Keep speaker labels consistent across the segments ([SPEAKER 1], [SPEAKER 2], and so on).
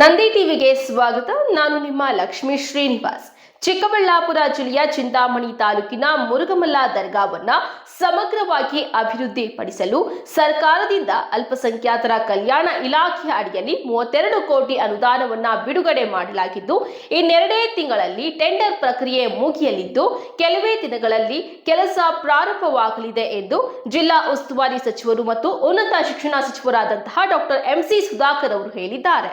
[SPEAKER 1] ನಂದಿ ಟಿವಿಗೆ ಸ್ವಾಗತ. ನಾನು ನಿಮ್ಮ ಲಕ್ಷ್ಮೀ ಶ್ರೀನಿವಾಸ್. ಚಿಕ್ಕಬಳ್ಳಾಪುರ ಜಿಲ್ಲೆಯ ಚಿಂತಾಮಣಿ ತಾಲೂಕಿನ ಮುರುಗಮಲ್ಲ ದರ್ಗಾವನ್ನ ಸಮಗ್ರವಾಗಿ ಅಭಿವೃದ್ಧಿಪಡಿಸಲು ಸರ್ಕಾರದಿಂದ ಅಲ್ಪಸಂಖ್ಯಾತರ ಕಲ್ಯಾಣ ಇಲಾಖೆಯ ಅಡಿಯಲ್ಲಿ ಮೂವತ್ತೆರಡು ಕೋಟಿ ಅನುದಾನವನ್ನ ಬಿಡುಗಡೆ ಮಾಡಲಾಗಿದ್ದು, ಇನ್ನೆರಡೇ ತಿಂಗಳಲ್ಲಿ ಟೆಂಡರ್ ಪ್ರಕ್ರಿಯೆ ಮುಗಿಯಲಿದ್ದು, ಕೆಲವೇ ದಿನಗಳಲ್ಲಿ ಕೆಲಸ ಪ್ರಾರಂಭವಾಗಲಿದೆ ಎಂದು ಜಿಲ್ಲಾ ಉಸ್ತುವಾರಿ ಸಚಿವರು ಮತ್ತು ಉನ್ನತ ಶಿಕ್ಷಣ ಸಚಿವರಾದಂತಹ ಡಾಕ್ಟರ್ ಎಂಸಿ ಸುಧಾಕರ್ ಅವರು ಹೇಳಿದ್ದಾರೆ.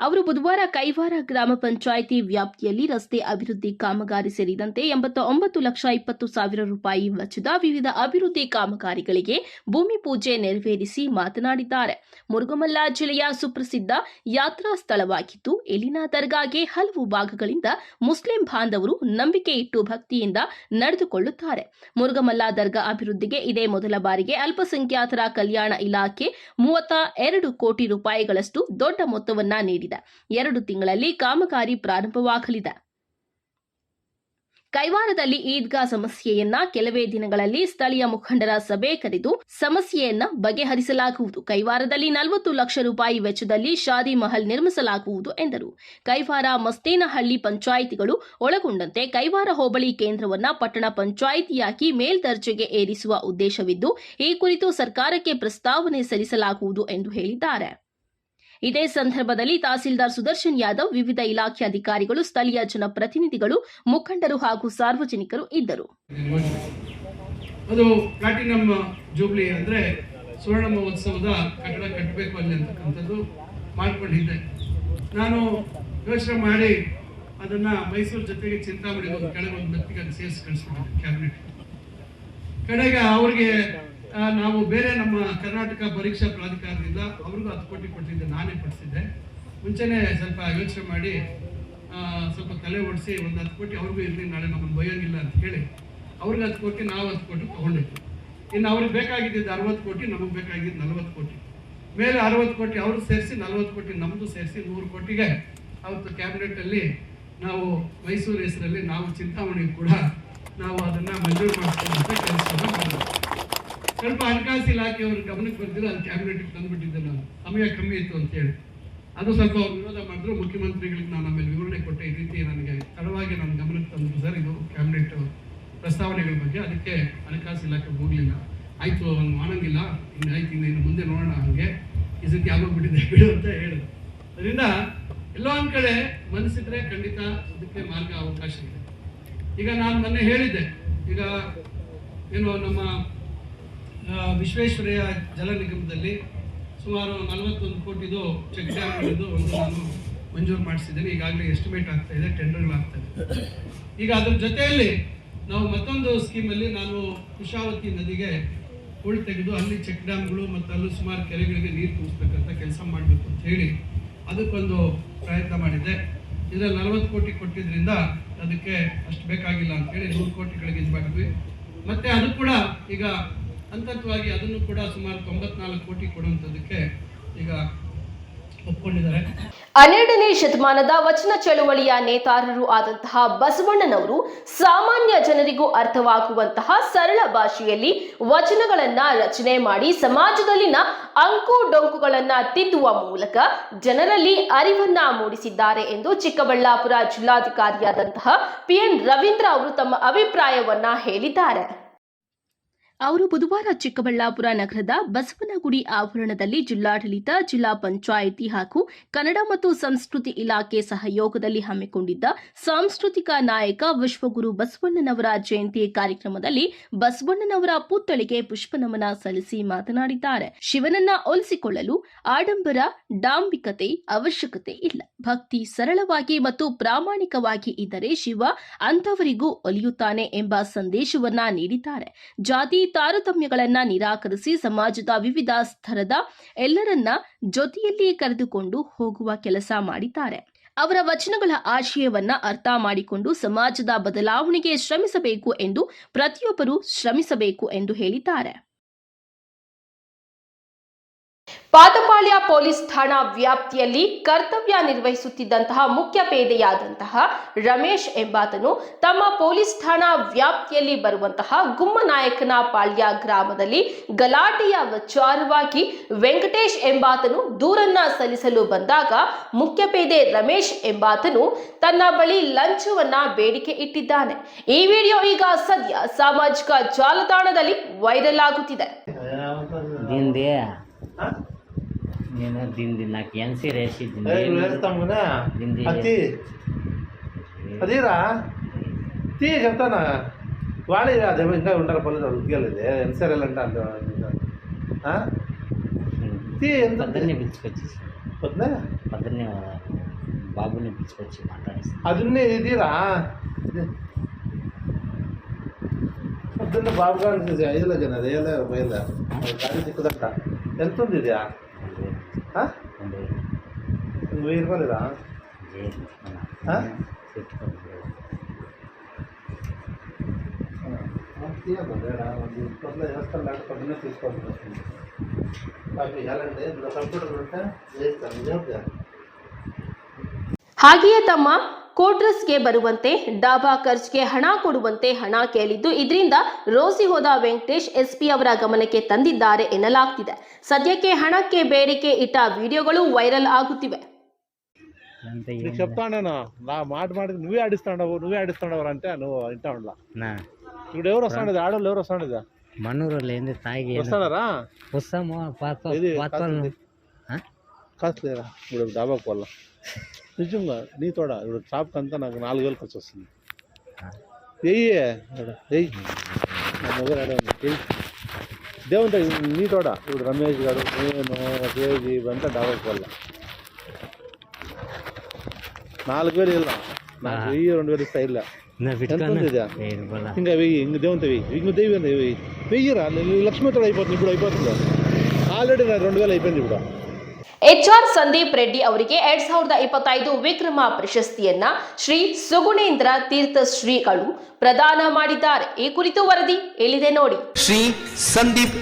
[SPEAKER 1] ಅವರು ಬುಧವಾರ ಕೈವಾರ ಗ್ರಾಮ ಪಂಚಾಯಿತಿ ವ್ಯಾಪ್ತಿಯಲ್ಲಿ ರಸ್ತೆ ಅಭಿವೃದ್ಧಿ ಕಾಮಗಾರಿ ಸೇರಿದಂತೆ ಎಂಬತ್ತ ಒಂಬತ್ತು ಲಕ್ಷ ಇಪ್ಪತ್ತು ಸಾವಿರ ರೂಪಾಯಿ ವೆಚ್ಚದ ವಿವಿಧ ಅಭಿವೃದ್ಧಿ ಕಾಮಗಾರಿಗಳಿಗೆ ಭೂಮಿ ಪೂಜೆ ನೆರವೇರಿಸಿ ಮಾತನಾಡಿದ್ದಾರೆ. ಮುರುಗಮಲ್ಲ ಜಿಲ್ಲೆಯ ಸುಪ್ರಸಿದ್ಧ ಯಾತ್ರಾ ಸ್ಥಳವಾಗಿದ್ದು, ಇಲ್ಲಿನ ದರ್ಗಾಗೆ ಹಲವು ಭಾಗಗಳಿಂದ ಮುಸ್ಲಿಂ ಬಾಂಧವರು ನಂಬಿಕೆ ಇಟ್ಟು ಭಕ್ತಿಯಿಂದ ನಡೆದುಕೊಳ್ಳುತ್ತಾರೆ. ಮುರುಗಮಲ್ಲ ದರ್ಗಾ ಅಭಿವೃದ್ಧಿಗೆ ಇದೇ ಮೊದಲ ಬಾರಿಗೆ ಅಲ್ಪಸಂಖ್ಯಾತರ ಕಲ್ಯಾಣ ಇಲಾಖೆ ಮೂವತ್ತ ಎರಡು ಕೋಟಿ ರೂಪಾಯಿಗಳಷ್ಟು ದೊಡ್ಡ ಮೊತ್ತವನ್ನು ನೀಡಿದೆ. ಎರಡು ತಿಂಗಳಲ್ಲಿ ಕಾಮಗಾರಿ ಪ್ರಾರಂಭವಾಗಲಿದೆ. ಕೈವಾರದಲ್ಲಿ ಈದ್ಗಾ ಸಮಸ್ಯೆಯನ್ನ ಕೆಲವೇ ದಿನಗಳಲ್ಲಿ ಸ್ಥಳೀಯ ಮುಖಂಡರ ಸಭೆ ಕರೆದು ಸಮಸ್ಯೆಯನ್ನ ಬಗೆಹರಿಸಲಾಗುವುದು. ಕೈವಾರದಲ್ಲಿ ನಲವತ್ತು ಲಕ್ಷ ರೂಪಾಯಿ ವೆಚ್ಚದಲ್ಲಿ ಶಾದಿ ಮಹಲ್ ನಿರ್ಮಿಸಲಾಗುವುದು ಎಂದರು. ಕೈವಾರ ಮಸ್ತೇನಹಳ್ಳಿ ಪಂಚಾಯಿತಿಗಳು ಒಳಗೊಂಡಂತೆ ಕೈವಾರ ಹೋಬಳಿ ಕೇಂದ್ರವನ್ನ ಪಟ್ಟಣ ಪಂಚಾಯಿತಿಯಾಗಿ ಮೇಲ್ದರ್ಜೆಗೆ ಏರಿಸುವ ಉದ್ದೇಶವಿದ್ದು, ಈ ಕುರಿತು ಸರ್ಕಾರಕ್ಕೆ ಪ್ರಸ್ತಾವನೆ ಸಲ್ಲಿಸಲಾಗುವುದು ಎಂದು ಹೇಳಿದ್ದಾರೆ. ಇದೇ ಸಂದರ್ಭದಲ್ಲಿ ತಹಸೀಲ್ದಾರ್ ಸುದರ್ಶನ್ ಯಾದವ್, ವಿವಿಧ ಇಲಾಖೆ ಅಧಿಕಾರಿಗಳು, ಸ್ಥಳೀಯ ಜನಪ್ರತಿನಿಧಿಗಳು, ಮುಖಂಡರು ಹಾಗೂ ಸಾರ್ವಜನಿಕರು ಇದ್ದರು.
[SPEAKER 2] ಅದು ಪ್ಲಾಟಿನಮ್ ಜೂಬ್ಲಿ ಅಂದ್ರೆ ಸುವರ್ಣ ಮಹೋತ್ಸವದ ಕಟ್ಟಡ ಕಟ್ಟಬೇಕು ಅಲ್ಲಿ ಅಂತಕ್ಕಂಥದ್ದು ಮಾಡ್ಕೊಂಡಿದ್ದೆ ನಾನು ಯೋಚನೆ ಮಾಡಿ ಅದನ್ನ ಮೈಸೂರು ಜೊತೆಗೆ ಚಿಂತಾಮಣಿ ಒಂದು ಕೆಳಗೆ ಒಂದು ವ್ಯಕ್ತಿಗೆ ಅದು ಸೇರಿಸಿ ಕಳಿಸ್ಬಿಟ್ಟಿದ್ದೆ ಕ್ಯಾಬಿನೆಟ್ ಕಡೆಗೆ ಅವ್ರಿಗೆ ನಾವು ಬೇರೆ ನಮ್ಮ ಕರ್ನಾಟಕ ಪರೀಕ್ಷಾ ಪ್ರಾಧಿಕಾರದಿಂದ ಅವ್ರಿಗೂ ಹತ್ತು ಕೋಟಿ ಕೊಟ್ಟಿದ್ದೆ ನಾನೇ ಪಡಿಸಿದ್ದೆ ಮುಂಚೆನೆ ಸ್ವಲ್ಪ ಯೋಚನೆ ಮಾಡಿ ಸ್ವಲ್ಪ ತಲೆ ಓಡಿಸಿ ಒಂದು ಹತ್ತು ಕೋಟಿ ಅವ್ರಿಗೂ ಇರಲಿ, ನಾಳೆ ನಮ್ಮನ್ನು ಬೈಯೋಂಗಿಲ್ಲ ಅಂತ ಹೇಳಿ ಅವ್ರಿಗೆ ಹತ್ತು ಕೋಟಿ, ನಾವು ಹತ್ತು ಕೋಟಿ ತೊಗೊಂಡಿದ್ವಿ. ಇನ್ನು ಅವ್ರಿಗೆ ಬೇಕಾಗಿದ್ದು ಅರವತ್ತು ಕೋಟಿ, ನಮಗೆ ಬೇಕಾಗಿದ್ದು ನಲವತ್ತು ಕೋಟಿ. ಮೇಲೆ ಅರವತ್ತು ಕೋಟಿ ಅವ್ರಿಗೆ ಸೇರಿಸಿ, ನಲವತ್ತು ಕೋಟಿ ನಮ್ಮದು ಸೇರಿಸಿ, ನೂರು ಕೋಟಿಗೆ ಅವತ್ತು ಕ್ಯಾಬಿನೆಟಲ್ಲಿ ನಾವು ಮೈಸೂರು ಹೆಸರಲ್ಲಿ ನಾವು ಚಿಂತಾಮಣಿ ಕೂಡ ನಾವು ಅದನ್ನು ಮಂಜೂರು ಮಾಡಿಸುವಂಥ ಕೆಲಸವನ್ನು ಮಾಡಿದ್ವಿ. ಸ್ವಲ್ಪ ಹಣಕಾಸು ಇಲಾಖೆಯವ್ರ ಗಮನಕ್ಕೆ ಬರ್ತಿದ್ರು ಅದು ಕ್ಯಾಬಿನೆಟ್ಗೆ ತಂದುಬಿಟ್ಟಿದ್ದೆ ನಾನು. ಸಮಯ ಕಮ್ಮಿ ಇತ್ತು ಅಂತ ಹೇಳಿ. ಅದು ಸ್ವಲ್ಪ ಅವ್ರು ವಿರೋಧ ಮಾಡಿದ್ರು, ಮುಖ್ಯಮಂತ್ರಿಗಳಿಗೆ ನಾನು ಆಮೇಲೆ ವಿವರಣೆ ಕೊಟ್ಟೆ. ಈ ರೀತಿ ನನಗೆ ತಡವಾಗಿ ನನ್ನ ಗಮನಕ್ಕೆ ತಂದರು ಸರ್, ಇದು ಕ್ಯಾಬಿನೆಟ್ ಪ್ರಸ್ತಾವನೆಗಳ ಬಗ್ಗೆ. ಅದಕ್ಕೆ ಹಣಕಾಸು ಇಲಾಖೆ ಹೋಗಲಿಲ್ಲ. ಆಯಿತು ಅವ್ನು ಮಾಡಂಗಿಲ್ಲ ಇನ್ನು ಆಯ್ತು, ಇನ್ನು ಇನ್ನು ಮುಂದೆ ನೋಡೋಣ ಹಂಗೆ. ಈ ಸತಿ ಬಿಟ್ಟಿದೆ ಬಿಡು ಅಂತ ಹೇಳಿದ್ರು. ಅದರಿಂದ ಎಲ್ಲೋ ಒಂದು ಕಡೆ ಮನಸ್ಸಿದ್ರೆ ಖಂಡಿತ ಅದಕ್ಕೆ ಮಾರ್ಗ ಅವಕಾಶ ಇದೆ. ಈಗ ನಾನು ಮೊನ್ನೆ ಹೇಳಿದ್ದೆ. ಈಗ, ಏನು, ನಮ್ಮ ವಿಶ್ವೇಶ್ವರಯ್ಯ ಜಲ ನಿಗಮದಲ್ಲಿ ಸುಮಾರು ನಲವತ್ತೊಂದು ಕೋಟಿದು ಚೆಕ್ ಡ್ಯಾಮ್ ಒಂದು ನಾನು ಮಂಜೂರು ಮಾಡಿಸಿದ್ದೇನೆ. ಈಗಾಗಲೇ ಎಸ್ಟಿಮೇಟ್ ಆಗ್ತಾ ಇದೆ ಟೆಂಡರ್ಗಳಾಗ್ತಾ ಇದೆ. ಈಗ ಅದ್ರ ಜೊತೆಯಲ್ಲಿ ನಾವು ಮತ್ತೊಂದು ಸ್ಕೀಮಲ್ಲಿ ನಾನು ಕುಶಾವತಿ ನದಿಗೆ ಹೂಳು ತೆಗೆದು ಅಲ್ಲಿ ಚೆಕ್ ಡ್ಯಾಮ್ಗಳು ಮತ್ತು ಅಲ್ಲೂ ಸುಮಾರು ಕೆರೆಗಳಿಗೆ ನೀರು ತುಂಬಿಸ್ಬೇಕಂತ ಕೆಲಸ ಮಾಡಬೇಕು ಅಂತ ಹೇಳಿ ಅದಕ್ಕೊಂದು ಪ್ರಯತ್ನ ಮಾಡಿದ್ದೆ. ಇದರಲ್ಲಿ ನಲವತ್ತು ಕೋಟಿ ಕೊಟ್ಟಿದ್ದರಿಂದ ಅದಕ್ಕೆ ಅಷ್ಟು ಬೇಕಾಗಿಲ್ಲ ಅಂತೇಳಿ ನೂರು ಕೋಟಿಗಳಿಗೆ ಇದು ಮಾಡಿದ್ವಿ. ಮತ್ತು ಅದು ಕೂಡ ಈಗ ಹಂತವಾಗಿ ಅದನ್ನು ಕೂಡ ಸುಮಾರು ತೊಂಬತ್ನಾಲ್ಕು ಕೋಟಿ ಕೊಡುವಂಥದ್ದಕ್ಕೆ ಈಗ ಒಪ್ಕೊಂಡಿದ್ದಾರೆ.
[SPEAKER 1] ಹನ್ನೆರಡನೇ ಶತಮಾನದ ವಚನ ಚಳುವಳಿಯ ನೇತಾರರು ಆದಂತಹ ಬಸವಣ್ಣನವರು ಸಾಮಾನ್ಯ ಜನರಿಗೂ ಅರ್ಥವಾಗುವಂತಹ ಸರಳ ಭಾಷೆಯಲ್ಲಿ ವಚನಗಳನ್ನ ರಚನೆ ಮಾಡಿ ಸಮಾಜದಲ್ಲಿನ ಅಂಕು ಡೊಂಕುಗಳನ್ನ ತಿದ್ದುವ ಮೂಲಕ ಜನರಲ್ಲಿ ಅರಿವನ್ನ ಮೂಡಿಸಿದ್ದಾರೆ ಎಂದು ಚಿಕ್ಕಬಳ್ಳಾಪುರ ಜಿಲ್ಲಾಧಿಕಾರಿಯಾದಂತಹ ಪಿಎನ್ ರವೀಂದ್ರ ಅವರು ತಮ್ಮ ಅಭಿಪ್ರಾಯವನ್ನ ಹೇಳಿದ್ದಾರೆ. ಅವರು ಬುಧವಾರ ಚಿಕ್ಕಬಳ್ಳಾಪುರ ನಗರದ ಬಸವನಗುಡಿ ಆವರಣದಲ್ಲಿ ಜಿಲ್ಲಾಡಳಿತ, ಜಿಲ್ಲಾ ಪಂಚಾಯಿತಿ ಹಾಗೂ ಕನ್ನಡ ಮತ್ತು ಸಂಸ್ಕೃತಿ ಇಲಾಖೆ ಸಹಯೋಗದಲ್ಲಿ ಹಮ್ಮಿಕೊಂಡಿದ್ದ ಸಾಂಸ್ಕೃತಿಕ ನಾಯಕ ವಿಶ್ವಗುರು ಬಸವಣ್ಣನವರ ಜಯಂತಿ ಕಾರ್ಯಕ್ರಮದಲ್ಲಿ ಬಸವಣ್ಣನವರ ಪುತ್ಥಳಿಗೆ ಪುಷ್ಪನಮನ ಸಲ್ಲಿಸಿ ಮಾತನಾಡಿದ್ದಾರೆ. ಶಿವನನ್ನ ಒಲಿಸಿಕೊಳ್ಳಲು ಆಡಂಬರ, ಡಾಂಬಿಕತೆ ಅವಶ್ಯಕತೆ ಇಲ್ಲ. ಭಕ್ತಿ ಸರಳವಾಗಿ ಮತ್ತು ಪ್ರಾಮಾಣಿಕವಾಗಿ ಇದ್ದರೆ ಶಿವ ಅಂಥವರಿಗೂ ಒಲಿಯುತ್ತಾನೆ ಎಂಬ ಸಂದೇಶವನ್ನ ನೀಡಿದ್ದಾರೆ. ಜಾತಿ ತಾರತಮ್ಯಗಳನ್ನ ನಿರಾಕರಿಸಿ ಸಮಾಜದ ವಿವಿಧ ಸ್ತರದ ಎಲ್ಲರನ್ನ ಜೊತೆಯಲ್ಲಿ ಕರೆದುಕೊಂಡು ಹೋಗುವ ಕೆಲಸ ಮಾಡಿದ್ದಾರೆ. ಅವರ ವಚನಗಳ ಆಶಯವನ್ನ ಅರ್ಥ ಮಾಡಿಕೊಂಡು ಸಮಾಜದ ಬದಲಾವಣೆಗೆ ಶ್ರಮಿಸಬೇಕು ಎಂದು ಪ್ರತಿಯೊಬ್ಬರು ಶ್ರಮಿಸಬೇಕು ಎಂದು ಹೇಳಿದ್ದಾರೆ. ಪಾದಪಾಳ್ಯ ಪೊಲೀಸ್ ಠಾಣಾ ವ್ಯಾಪ್ತಿಯಲ್ಲಿ ಕರ್ತವ್ಯ ನಿರ್ವಹಿಸುತ್ತಿದ್ದಂತಹ ಮುಖ್ಯ ಪೇದೆಯಾದಂತಹ ರಮೇಶ್ ಎಂಬಾತನು ತಮ್ಮ ಪೊಲೀಸ್ ಠಾಣಾ ವ್ಯಾಪ್ತಿಯಲ್ಲಿ ಬರುವಂತಹ ಗುಮ್ಮನಾಯಕನ ಪಾಳ್ಯ ಗ್ರಾಮದಲ್ಲಿ ಗಲಾಟೆಯ ವಿಚಾರವಾಗಿ ವೆಂಕಟೇಶ್ ಎಂಬಾತನು ದೂರನ್ನ ಸಲ್ಲಿಸಲು ಬಂದಾಗ ಮುಖ್ಯ ಪೇದೆ ರಮೇಶ್ ಎಂಬಾತನು ತನ್ನ ಬಳಿ ಲಂಚವನ್ನ ಬೇಡಿಕೆ ಇಟ್ಟಿದ್ದಾನೆ. ಈ ವಿಡಿಯೋ ಈಗ ಸದ್ಯ ಸಾಮಾಜಿಕ ಜಾಲತಾಣದಲ್ಲಿ ವೈರಲ್ ಆಗುತ್ತಿದೆ.
[SPEAKER 3] దింది నేను దింది నాకు ఎన్సీ రేసిద్ది
[SPEAKER 4] ఏయ్, నువ్వు వేస్తామునా
[SPEAKER 3] దింది
[SPEAKER 4] అతి అదిరా తీ చెప్తానా వాడే అదేమో ఇంకా ఉంటారు పల్లెలు ఉద్యోగాలు ఎన్సీఆర్ఎల్ అంటే అంత ఆ? తీ ఎంత
[SPEAKER 3] పొద్దున్నే పిలుచుకొచ్చేసి
[SPEAKER 4] వద్దా
[SPEAKER 3] పొద్దున్నే బాబుని పిలుచుకొచ్చి మాట్లాడిస్తాను
[SPEAKER 4] అది ఉన్నే ఇదిరా ఇది. పొద్దున్న బాబు గారు ఐదులో జన రేలే బయలుదే గాడి చిక్కుదంట ఎంత ఉంది ఇది ఆ?
[SPEAKER 3] రెండు
[SPEAKER 4] ఇంక వెయ్యి రూపాయలురా ఆ? తీసుకోండి ఇప్పట్లో వేస్తాను లేకపోతే పొద్దున్నే తీసుకోవాల్సి వస్తుంది నాకు ఇవ్వాలంటే ఇందులో కంప్యూటర్ ఉంటే వేస్తాను నిజం
[SPEAKER 1] ಹಾಗೆಯೇ ತಮ್ಮ ಕೋಟ್ರಸ್ಗೆ ಬರುವಂತೆ ಡಾಬಾ ಖರ್ಚ್ಗೆ ಹಣ ಕೊಡುವಂತೆ ಹಣ ಕೇಳಿದ್ದು ಇದರಿಂದ ರೋಸಿ ಹೋದ ವೆಂಕಟೇಶ್ ಎಸ್ಪಿ ಅವರ ಗಮನಕ್ಕೆ ತಂದಿದ್ದಾರೆ ಎನ್ನಲಾಗ್ತಿದೆ ಸದ್ಯಕ್ಕೆ ಹಣಕ್ಕೆ ಬೇಡಿಕೆ ಇಟ್ಟ ವಿಡಿಯೋಗಳು ವೈರಲ್ ಆಗುತ್ತಿವೆ
[SPEAKER 3] అంత
[SPEAKER 4] నీకు చెప్తాను నేను నా మాట మాట నువ్వే ఆడిస్తాడవు నువ్వే ఆడిస్తాడవు అంటే నువ్వు వింటా ఉండాల
[SPEAKER 3] నా
[SPEAKER 4] ఇప్పుడు ఎవరు వస్తాడు ఆడవాళ్ళు ఎవరు వస్తాడు
[SPEAKER 3] మనూరులో ఏంది తాగి
[SPEAKER 4] వస్తాడారా
[SPEAKER 3] వస్తాము పాత
[SPEAKER 4] ఇది
[SPEAKER 3] పాత
[SPEAKER 4] కాస్తుంది. కాస్ట్ లేదా ఇప్పుడు డాబాకు పోవాల నిజంగా నీ తోడ? ఇప్పుడు షాప్కి అంతా నాకు నాలుగు వేలు ఖర్చు వస్తుంది. వెయ్యి వెయ్యి నా మొగలు ఉంది. ఇప్పుడు రమేష్ గారు నేను తేజీ ఇవంతా డాబాకు పోవాల నాలుగు వేలు ఇలా నాకు వెయ్యి రెండు వేలు ఇస్తా ఇంకా వెయ్యి ఇంక దేవుంత వెయ్యి. ఇంక ఉంది వెయ్యి. వెయ్యిరా? నేను లక్ష్మీతోడు అయిపోతుంది ఇప్పుడు అయిపోతుంది? ఆల్రెడీ నాకు రెండు వేలు అయిపోయింది ఇప్పుడు.
[SPEAKER 1] ಎಚ್ಆರ್ ಸಂದೀಪ್ ರೆಡ್ಡಿ ಅವರಿಗೆ ಎರಡ್ ಸಾವಿರದ ಇಪ್ಪತ್ತೈದು ವಿಕ್ರಮ ಪ್ರಶಸ್ತಿಯನ್ನ ಶ್ರೀ ಸುಗುಣೇಂದ್ರ ತೀರ್ಥ ಶ್ರೀಗಳು ಪ್ರದಾನ ಮಾಡಿದ್ದಾರೆ. ಈ ಕುರಿತು ವರದಿ ಎಲ್ಲಿದೆ ನೋಡಿ.
[SPEAKER 5] ಶ್ರೀ ಸಂದೀಪ್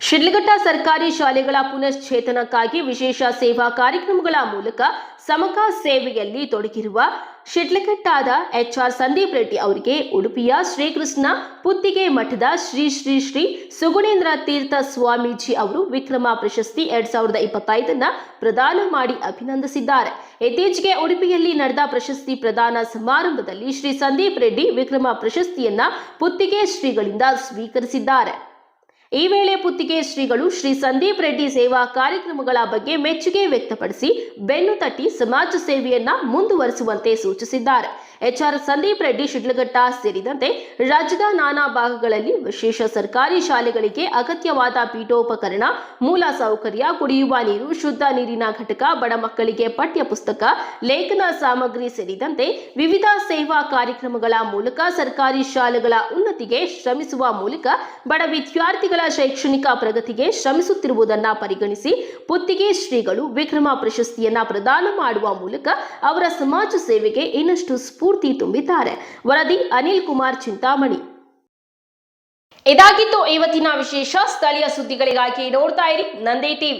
[SPEAKER 1] ಶಿಡ್ಲಘಟ್ಟ ಸರ್ಕಾರಿ ಶಾಲೆಗಳ ಪುನಶ್ಚೇತನಕ್ಕಾಗಿ ವಿಶೇಷ ಸೇವಾ ಕಾರ್ಯಕ್ರಮಗಳ ಮೂಲಕ ಸಮಕ ಸೇವೆಯಲ್ಲಿ ತೊಡಗಿರುವ ಶಿಡ್ಲಘಟ್ಟಾದ ಎಚ್ಆರ್ ಸಂದೀಪ್ ರೆಡ್ಡಿ ಅವರಿಗೆ ಉಡುಪಿಯ ಶ್ರೀಕೃಷ್ಣ ಪುತ್ತಿಗೆ ಮಠದ ಶ್ರೀ ಶ್ರೀ ಶ್ರೀ ಸುಗುಣೇಂದ್ರ ತೀರ್ಥ ಸ್ವಾಮೀಜಿ ಅವರು ವಿಕ್ರಮ ಪ್ರಶಸ್ತಿ ಎರಡ್ ಸಾವಿರದ ಇಪ್ಪತ್ತೈದನ್ನ ಪ್ರದಾನ ಮಾಡಿ ಅಭಿನಂದಿಸಿದ್ದಾರೆ. ಇತ್ತೀಚೆಗೆ ಉಡುಪಿಯಲ್ಲಿ ನಡೆದ ಪ್ರಶಸ್ತಿ ಪ್ರದಾನ ಸಮಾರಂಭದಲ್ಲಿ ಶ್ರೀ ಸಂದೀಪ್ ರೆಡ್ಡಿ ವಿಕ್ರಮ ಪ್ರಶಸ್ತಿಯನ್ನ ಪುತ್ತಿಗೆ ಶ್ರೀಗಳಿಂದ ಸ್ವೀಕರಿಸಿದ್ದಾರೆ. ಈ ವೇಳೆ ಪುತ್ತಿಗೆ ಶ್ರೀಗಳು ಶ್ರೀ ಸಂದೀಪ್ ರೆಡ್ಡಿ ಸೇವಾ ಕಾರ್ಯಕ್ರಮಗಳ ಬಗ್ಗೆ ಮೆಚ್ಚುಗೆ ವ್ಯಕ್ತಪಡಿಸಿ ಬೆನ್ನು ತಟ್ಟಿ ಸಮಾಜ ಸೇವೆಯನ್ನ ಮುಂದುವರಿಸುವಂತೆ ಸೂಚಿಸಿದ್ದಾರೆ. ಎಚ್ಆರ್ ಸಂದೀಪ್ ರೆಡ್ಡಿ ಶಿಡ್ಲಘಟ್ಟ ಸೇರಿದಂತೆ ರಾಜ್ಯದ ನಾನಾ ಭಾಗಗಳಲ್ಲಿ ವಿಶೇಷ ಸರ್ಕಾರಿ ಶಾಲೆಗಳಿಗೆ ಅಗತ್ಯವಾದ ಪೀಠೋಪಕರಣ, ಮೂಲ ಸೌಕರ್ಯ, ಕುಡಿಯುವ ನೀರು, ಶುದ್ಧ ನೀರಿನ ಘಟಕ, ಬಡ ಮಕ್ಕಳಿಗೆ ಪಠ್ಯ ಪುಸ್ತಕ, ಲೇಖನ ಸಾಮಗ್ರಿ ಸೇರಿದಂತೆ ವಿವಿಧ ಸೇವಾ ಕಾರ್ಯಕ್ರಮಗಳ ಮೂಲಕ ಸರ್ಕಾರಿ ಶಾಲೆಗಳ ಉನ್ನತಿಗೆ ಶ್ರಮಿಸುವ ಮೂಲಕ ಬಡ ವಿದ್ಯಾರ್ಥಿಗಳ ಶೈಕ್ಷಣಿಕ ಪ್ರಗತಿಗೆ ಶ್ರಮಿಸುತ್ತಿರುವುದನ್ನ ಪರಿಗಣಿಸಿ ಪುತ್ತಿಗೆ ಶ್ರೀಗಳು ವಿಕ್ರಮ ಪ್ರಶಸ್ತಿಯನ್ನ ಪ್ರದಾನ ಮಾಡುವ ಮೂಲಕ ಅವರ ಸಮಾಜ ಸೇವೆಗೆ ಇನ್ನಷ್ಟು ಸ್ಫೂರ್ತಿ ತುಂಬಿದ್ದಾರೆ. ವರದಿ ಅನಿಲ್ ಕುಮಾರ್ ಚಿಂತಾಮಣಿ. ಇದಾಗಿತ್ತು ಇವತ್ತಿನ ವಿಶೇಷ. ಸ್ಥಳೀಯ ಸುದ್ದಿಗಳಿಗಾಗಿ ನೋಡ್ತಾ ಇರಿ. ನಂದಿ ಟಿವಿ